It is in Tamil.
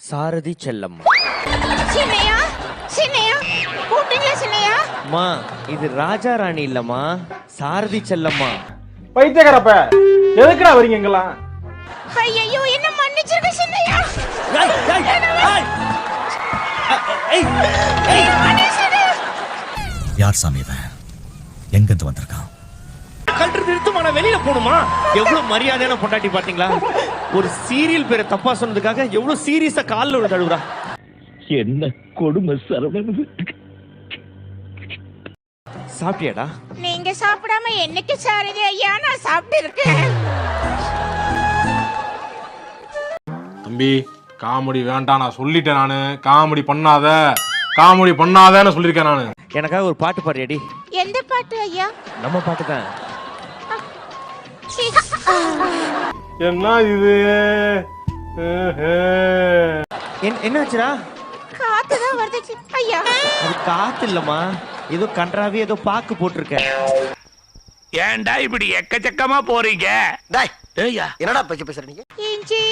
சாரதி செல்லம் சின்னையா? சின்னையா? கூப்பிட்டீங்களா சின்னையா? அம்மா இது ராஜா ராணி இல்லம்மா. சாரதி செல்லம்மா. பைத்தியக்காரப்ப எதுக்குடா வரீங்க ஐயோ என்ன மன்னிச்சிருக்க சின்னையா. யார் சாமி இவன்? எங்கிருந்து வந்திருக்கான்? நிறுத்துமா நான் வெளியில போகணுமா எவ்வளவு மரியாதையான பொண்டாட்டி பாத்தீங்களா? ஒரு சீரியல் பேரை தப்பா சொன்னதுக்காக எவ்வளவு சீரியஸா கால்ல விழுந்து அழுகுறா. என்ன கொடுமை சரவணன்? சாப்பிட்டியாடா? நீங்க சாப்பிடாம என்னைக்கு சாரதி ஐயா நான் சாப்பிட்டு இருக்கேன் தம்பி காமெடி வேண்டாம் நான் சொல்லிட்டேன் நானு. காமெடி பண்ணாத. காமெடி பண்ணாதன்னு சொல்லியிருக்கேன் நானு. எனக்காக ஒரு பாட்டு பாடியடி எந்த பாட்டு ஐயா? நம்ம பாட்டு தான். என்ன இது? என்னாச்சுடா? காத்துதான் வருது சி- ஐயா. அது காத்து இல்லம்மா. ஏதோ கன்றாவே ஏதோ பாக்கு போட்டிருக்க. ஏன்டா இப்படி எக்கச்சக்கமா போறீங்க? டேய் ஏய்யா என்னடா பேச்சு பேசுற நீங்க? இஞ்சி